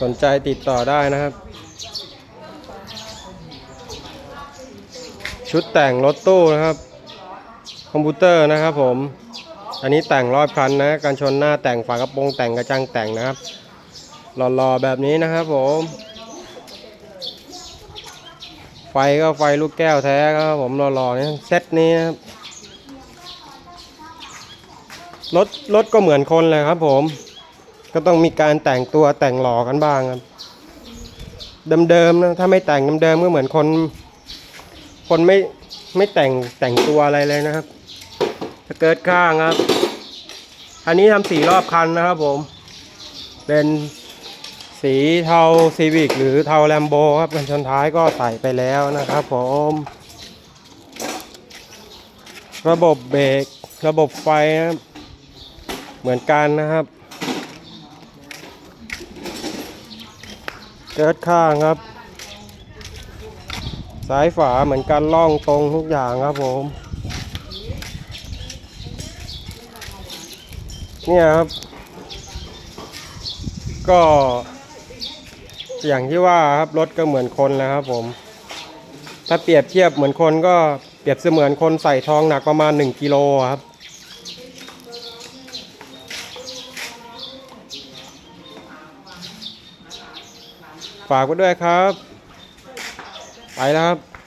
สนใจติดต่อได้นะครับ ชุดแต่งรถตู้นะครับ คอมพิวเตอร์นะครับผม อันนี้แต่งรอบคันนะการชนหน้าแต่งฝากระโปรงแต่งกระจังแต่งนะครับหล่อๆแบบนี้นะครับผม ไฟก็ไฟลูกแก้วแท้ครับผมหล่อๆเนี่ยเซตนี้นะครับรถรถก็เหมือนคนเลยครับผม ก็ต้องมีการแต่งตัวแต่งหล่อกันบ้างครับ เดิมๆนะถ้าไม่แต่งเดิมๆก็เหมือนคน คนไม่ไม่แต่งแต่งตัวอะไรเลยนะครับสเกิร์ตข้างครับ อันนี้ทำสีรอบคันนะครับผม เป็นสีเทาซีวิกหรือเทาแลมโบครับกันชนท้ายก็ใส่ไปแล้วนะครับผม ระบบเบรกระบบไฟนะครับเหมือนกันนะครับ เกิดข้างครับ สายฝาเหมือนกันล่องตรงทุกอย่างครับผม เนี่ยครับ ก็ อย่างที่ว่าครับรถก็เหมือนคนแล้วครับผม ถ้าเปรียบเทียบเหมือนคนก็เปรียบเสมือนคนใส่ทองหนักประมาณ 1กิโลครับ ฝากไว้ด้วยครับ ไปแล้วครับ